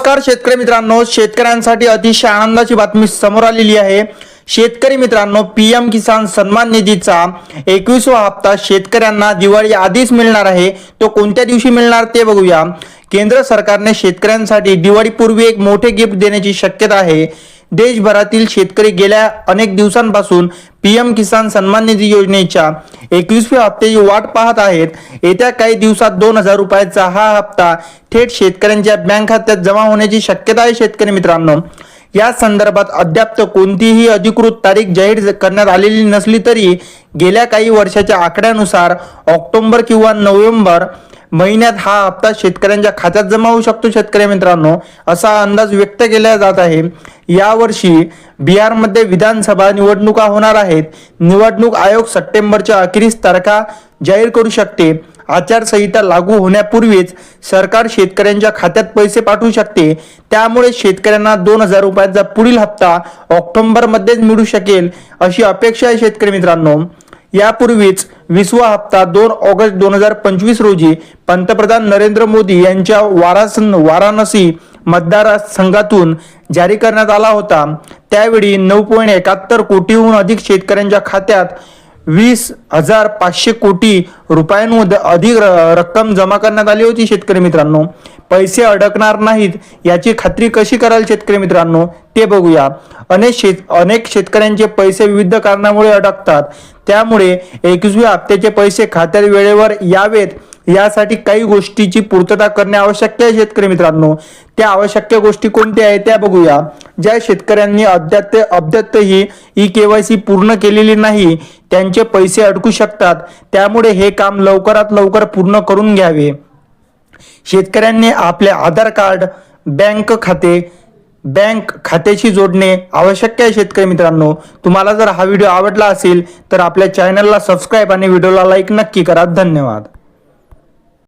नमस्कार शेतकरी मित्रांनो शेतकऱ्यांसाठी अतिशय आनंदाची बातमी समोर आलेली आहे. शेतकरी मित्रांनो पी एम किसान सन्मान निधीचा एकवीसवा हप्ता शेतकऱ्यांना दिवाळी आधीच मिळणार आहे. तो कोणत्या दिवशी मिळणार ते बघूया. केंद्र सरकारने शेतकऱ्यांसाठी दिवाळीपूर्वी एक मोठे गिफ्ट देण्याची शक्यता आहे. देशभरातील शेतकरी गेल्या अनेक दिवसांपासून पीएम किसान सन्मान निधी योजनेच्या एकवीसव्या हप्त्याची वाट पाहत आहेत. येत्या काही दिवसात दोन हजार रुपयाचा हा हप्ता थेट शेतकऱ्यांच्या बँक खात्यात जमा होण्याची शक्यता आहे शेतकरी मित्रांनो. या संदर्भात अद्याप कोणतीही अधिकृत तारीख जाहीर करण्यात आलेली नसली तरी गेल्या काही वर्षाच्या आकड्यानुसार ऑक्टोबर किंवा नोव्हेंबर महिन्यात हा हप्ता शेतकऱ्यांच्या खात्यात जमा होऊ शकतो शेतकरी मित्रांनो. असा अंदाज व्यक्त केला जात आहे. यावर्षी बिहारमध्ये विधानसभा निवडणुका होणार आहेत. निवडणूक आयोग सप्टेंबरच्या अखेरीस तारखा जाहीर करू शकते. आचारसंहिता लागू होण्यापूर्वीच सरकार शेतकऱ्यांच्या खात्यात पैसे पाठवू शकते. त्यामुळे शेतकऱ्यांना दोन हजार रुपयाचा पुढील हप्ता ऑक्टोबरमध्येच मिळू शकेल अशी अपेक्षा आहे शेतकरी मित्रांनो. यापूर्वीच विसवा हप्ता दोन ऑगस्ट दोन हजार पंचवीस रोजी पंतप्रधान नरेंद्र मोदी यांच्या वारास वाराणसी मतदारसंघातून जारी करण्यात आला होता. त्यावेळी नऊ पॉईंट एकाहत्तर कोटीहून अधिक शेतकऱ्यांच्या खात्यात वीस हजार पाचशे कोटी रुपयांमध्ये अधिक र- रक्कम जमा करण्यात आली होती शेतकरी मित्रांनो. पैसे अडकणार नाहीत याची खात्री कशी कराल शेतकरी मित्रांनो? ते बघूया. अनेक शेत अनेक शेतकऱ्यांचे पैसे विविध कारणामुळे अडकतात. त्यामुळे एकवीसव्या हप्त्याचे पैसे खात्यात वेळेवर यावेत. यासाठी काही गोष्टीची पूर्तता करणे आवश्यक आहे शेतकरी मित्रांनो. त्या आवश्यक गोष्टी कोणत्या आहेत त्या बघूया. ज्या शेतकऱ्यांनी अद्याप अद्याप ही ई केवायसी पूर्ण केलेली नाही त्यांचे पैसे अडकू शकतात. त्यामुळे हे काम लवकरात लवकर पूर्ण करून घ्यावे. शेतकऱ्यांनी आपले आधार कार्ड बँक खाते बँक खात्याशी जोडणे आवश्यक आहे शेतकरी मित्रांनो. तुम्हाला जर हा व्हिडिओ आवडला असेल तर आपल्या चॅनलला सबस्क्राईब आणि व्हिडिओला लाईक नक्की करा. धन्यवाद.